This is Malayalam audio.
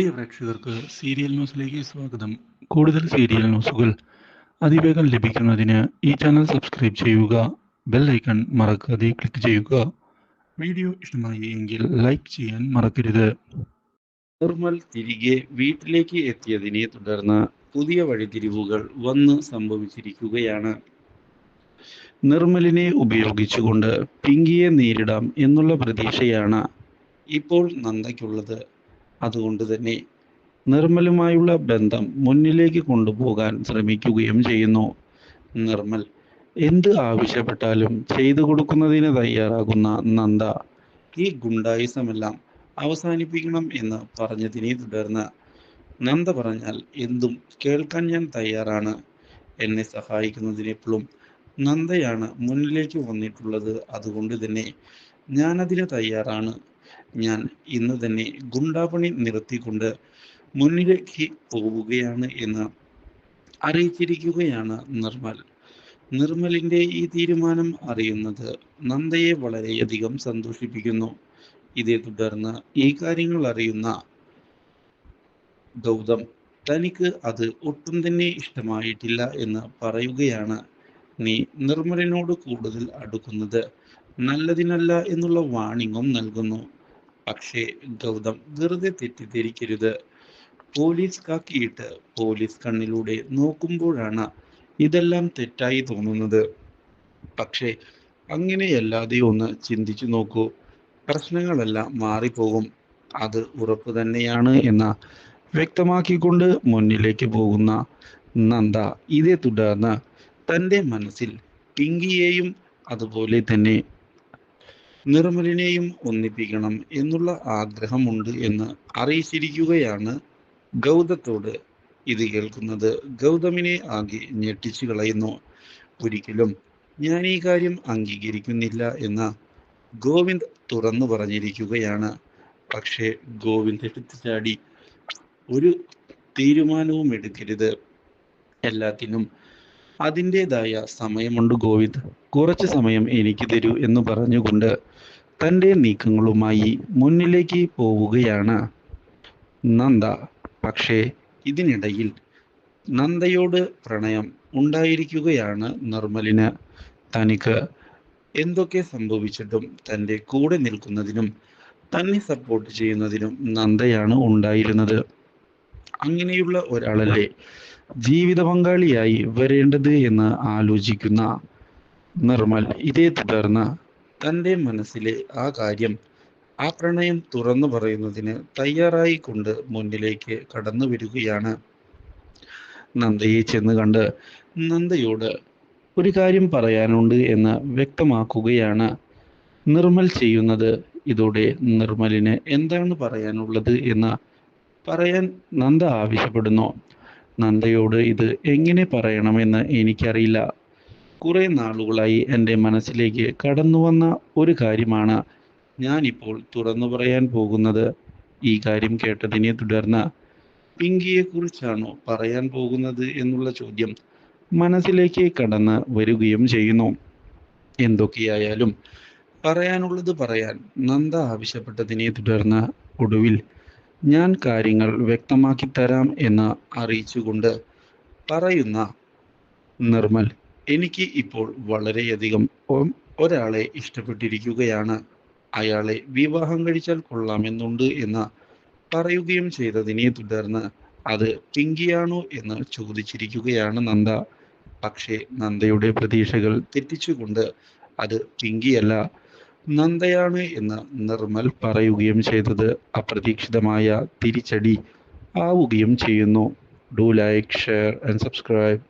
പ്രിയ പ്രേക്ഷകർക്ക് സീരിയൽ ന്യൂസിലേക്ക് സ്വാഗതം. കൂടുതൽ സീരിയൽ ന്യൂസുകൾ അതിവേഗം ലഭിക്കുന്നതിന് ഈ ചാനൽ സബ്സ്ക്രൈബ് ചെയ്യുക ബെൽ ഐക്കൺ മറക്കാതെ ക്ലിക്ക് ചെയ്യുക. വീഡിയോ ഇഷ്ടമായി എങ്കിൽ ലൈക്ക് ചെയ്യാൻ മറക്കരുത്. നിർമ്മൽ തിരികെ വീട്ടിലേക്ക് എത്തിയതിനെ തുടർന്ന് പുതിയ വഴിതിരിവുകൾ വന്ന് സംഭവിച്ചിരിക്കുകയാണ്. നിർമ്മലിനെ ഉപയോഗിച്ചുകൊണ്ട് പിങ്കിയെ നേരിടാം എന്നുള്ള പ്രതീക്ഷയാണ് ഇപ്പോൾ നന്ദയ്ക്കുള്ളത്. അതുകൊണ്ട് തന്നെ നിർമ്മലുമായുള്ള ബന്ധം മുന്നിലേക്ക് കൊണ്ടുപോകാൻ ശ്രമിക്കുകയും ചെയ്യുന്നു. നിർമ്മൽ എന്ത് ആവശ്യപ്പെട്ടാലും ചെയ്തു കൊടുക്കുന്നതിന് തയ്യാറാകുന്ന നന്ദ ഈ ഗുണ്ടായുസമെല്ലാം അവസാനിപ്പിക്കണം എന്ന് പറഞ്ഞതിനെ തുടർന്ന് നന്ദ പറഞ്ഞാൽ എന്തും കേൾക്കാൻ ഞാൻ തയ്യാറാണ്. എന്നെ സഹായിക്കുന്നതിനെപ്പോഴും നന്ദയാണ് മുന്നിലേക്ക് വന്നിട്ടുള്ളത്. അതുകൊണ്ട് തന്നെ ഞാനതിന് തയ്യാറാണ്. ഞാൻ ഇന്ന് തന്നെ ഗുണ്ടാപണി നിർത്തിക്കൊണ്ട് മുന്നിലേക്ക് പോവുകയാണ് എന്ന് അറിയിച്ചിരിക്കുകയാണ് നിർമ്മൽ. നിർമ്മലിന്റെ ഈ തീരുമാനം അറിയുന്നത് നന്ദയെ വളരെയധികം സന്തോഷിപ്പിക്കുന്നു. ഇതേ തുടർന്ന് ഈ കാര്യങ്ങൾ അറിയുന്ന ഗൗതം തനിക്ക് അത് ഒട്ടും തന്നെ ഇഷ്ടമായിട്ടില്ല എന്ന് പറയുകയാണ് നീ നിർമ്മലിനോട് കൂടുതൽ അടുക്കുന്നത്. നല്ലതിനല്ല എന്നുള്ള വാണിംഗും നൽകുന്നു. പക്ഷേ ഗൗതം വെറുതെ തെറ്റിദ്ധരിക്കരുത്. പോലീസ് കാക്കിയിട്ട് പോലീസ് കണ്ണിലൂടെ നോക്കുമ്പോഴാണ് ഇതെല്ലാം തെറ്റായി തോന്നുന്നത്. പക്ഷേ അങ്ങനെയല്ലാതെ ഒന്ന് ചിന്തിച്ചു നോക്കൂ. പ്രശ്നങ്ങളെല്ലാം മാറിപ്പോകും. അത് ഉറപ്പ് തന്നെയാണ് എന്ന വ്യക്തമാക്കിക്കൊണ്ട് മുന്നിലേക്ക് പോകുന്ന നന്ദ ഇതേ തുടർന്ന് തന്റെ മനസ്സിൽ പിങ്കിയെയും അതുപോലെ തന്നെ നിർമ്മലിനെയും ഒന്നിപ്പിക്കണം എന്നുള്ള ആഗ്രഹമുണ്ട് എന്ന് അറിയിച്ചിരിക്കുകയാണ് ഗൗതത്തോട് ഇത് കേൾക്കുന്നത്. ഗൗതമിനെ ആകെ ഞെട്ടിച്ചു കളയുന്നു. ഒരിക്കലും ഞാൻ ഈ കാര്യം അംഗീകരിക്കുന്നില്ല എന്ന ഗോവിന്ദ് തുറന്നു പറഞ്ഞിരിക്കുകയാണ്. പക്ഷേ ഗോവിന്ദ് എടുത്തു ചാടി. ഒരു തീരുമാനവും എടുക്കരുത്. എല്ലാത്തിനും അതിന്റെതായ സമയമുണ്ട് ഗോവിന്ദ്. കുറച്ച് സമയം എനിക്ക് തരൂ എന്ന് പറഞ്ഞുകൊണ്ട് തന്റെ നീക്കങ്ങളുമായി മുന്നിലേക്ക് പോവുകയാണ്. നന്ദ പക്ഷേ ഇതിനിടയിൽ നന്ദയോട് പ്രണയം ഉണ്ടായിരിക്കുകയാണ് നിർമ്മലിന്. തനിക്ക് എന്തൊക്കെ സംഭവിച്ചിട്ടും തന്റെ കൂടെ നിൽക്കുന്നതിനും തന്നെ സപ്പോർട്ട് ചെയ്യുന്നതിനും നന്ദയാണ് ഉണ്ടായിരുന്നത്. അങ്ങനെയുള്ള ഒരാളല്ലേ ജീവിത പങ്കാളിയായി വരേണ്ടത് എന്ന് ആലോചിക്കുന്ന നിർമ്മൽ ഇതേ തുടർന്ന് തന്റെ മനസ്സിലെ ആ കാര്യം ആ പ്രണയം തുറന്നു പറയുന്നതിന് തയ്യാറായിക്കൊണ്ട് മുന്നിലേക്ക് കടന്നു വരികയാണ് നന്ദയെ ചെന്ന് കണ്ട് നന്ദയോട് ഒരു കാര്യം പറയാനുണ്ട് എന്ന് വ്യക്തമാക്കുകയാണ്. നിർമ്മൽ ചെയ്യുന്നത് ഇതോടെ നിർമ്മലിന് എന്താണ് പറയാനുള്ളത് എന്ന് പറയാൻ നന്ദ ആവശ്യപ്പെടുന്നു. നന്ദയോട് ഇത് എങ്ങനെ പറയണമെന്ന് എനിക്കറിയില്ല. കുറെ നാളുകളായി എന്റെ മനസ്സിലേക്ക് കടന്നു വന്ന ഒരു കാര്യമാണ് ഞാനിപ്പോൾ തുറന്നു പറയാൻ പോകുന്നത്. ഈ കാര്യം കേട്ടതിനെ തുടർന്ന് പിങ്കിയെ കുറിച്ചാണോ പറയാൻ പോകുന്നത് എന്നുള്ള ചോദ്യം മനസ്സിലേക്ക് കടന്ന് വരികയും ചെയ്യുന്നു. എന്തൊക്കെയായാലും പറയാനുള്ളത് പറയാൻ നന്ദ ആവശ്യപ്പെട്ടതിനെ തുടർന്ന് ഒടുവിൽ ഞാൻ കാര്യങ്ങൾ വ്യക്തമാക്കി തരാം എന്ന് അറിയിച്ചുകൊണ്ട് പറയുന്ന നിർമ്മൽ എനിക്ക് ഇപ്പോൾ വളരെയധികം ഒരാളെ ഇഷ്ടപ്പെട്ടിരിക്കുകയാണ്. അയാളെ വിവാഹം കഴിച്ചാൽ കൊള്ളാമെന്നുണ്ട് എന്ന് പറയുകയും ചെയ്തതിനെ തുടർന്ന് അത് പിങ്കിയാണോ എന്ന് ചോദിച്ചിരിക്കുകയാണ് നന്ദ. പക്ഷേ നന്ദയുടെ പ്രതീക്ഷകൾ തെറ്റിച്ചുകൊണ്ട് അത് പിങ്കിയല്ല നന്ദയാണ് എന്ന് നിർമ്മൽ പറയുകയും ചെയ്തത്. അപ്രതീക്ഷിതമായ തിരിച്ചടി ആവുകയും ചെയ്യുന്നു. Do like share and subscribe.